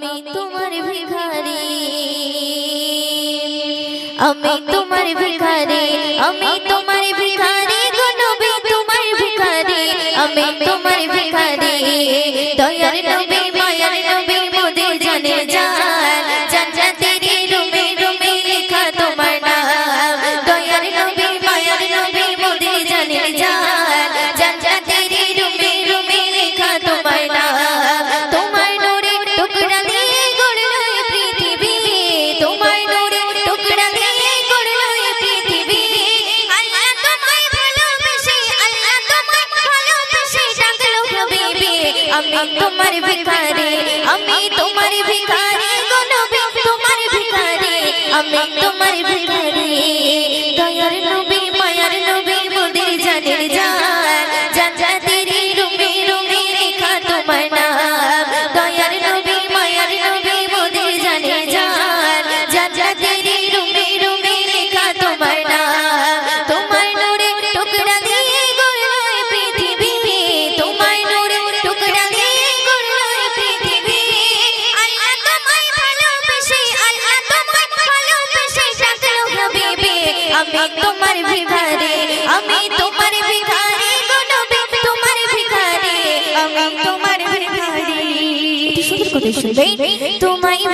আমি তোমার ভিখারি। আমি তোমার ভিখারি। আমি তোমার ভিখারি। গো নবী তোমার ভিখারি। আমি তোমার ভিখারি। তোমার ভিখারি আমি তোমার ভিখারি গো নবী তোমার ভিখারি আমি তোমার ভিখারি আমি তোমার ভিখারি আমি তোমার ভিখারি গো নবী তোমার ভিখারি আমি তোমার ভিখারি। তোমায়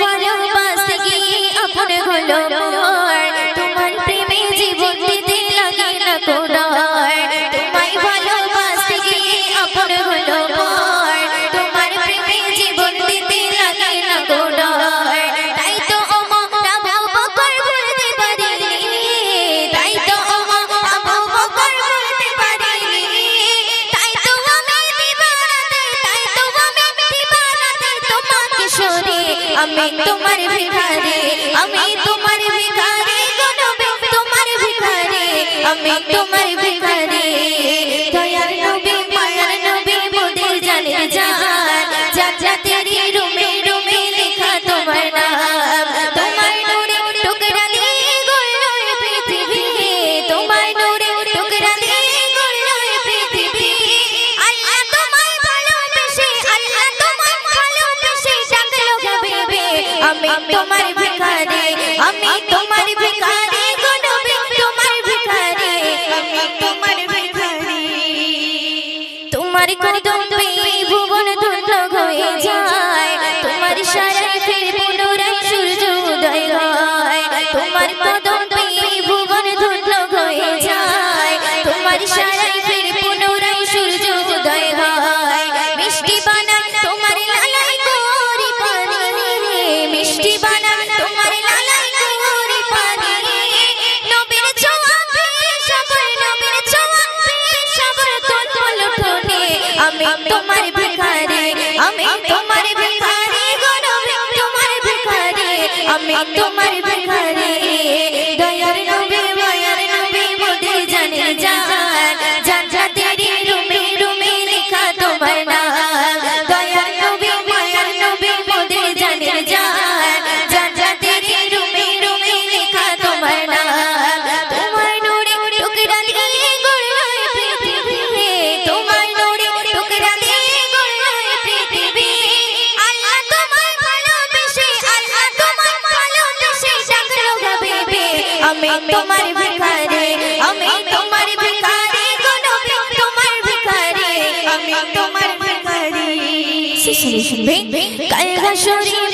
আমি তোমার ভিখারি আমি তোমার ভিখারি তোমার ভিখারি আমি তোমার ভিখারি গো নবী তোমার ভিখারি আমি তোমার ভিখারি। তোমার কোন তোমার ভিখারি আমি তোমার ভিখারি গো নবী তোমার ভিখারি আমি তোমার ভিখারি শিখবে কাল হাসরে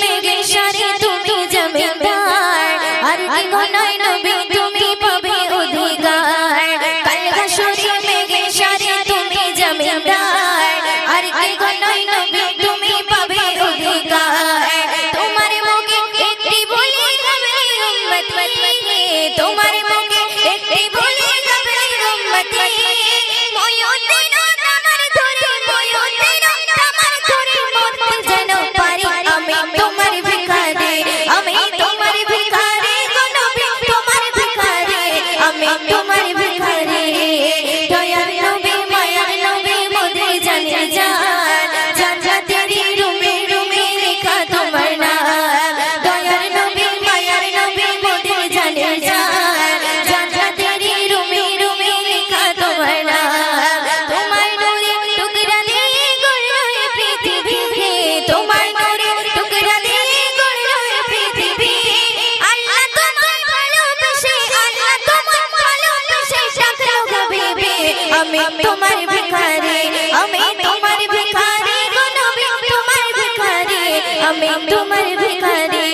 আমি তোমার ভিখারি আমি তোমার ভিখারি গো নবী তোমার ভিখারি আমি তোমার ভিখারি।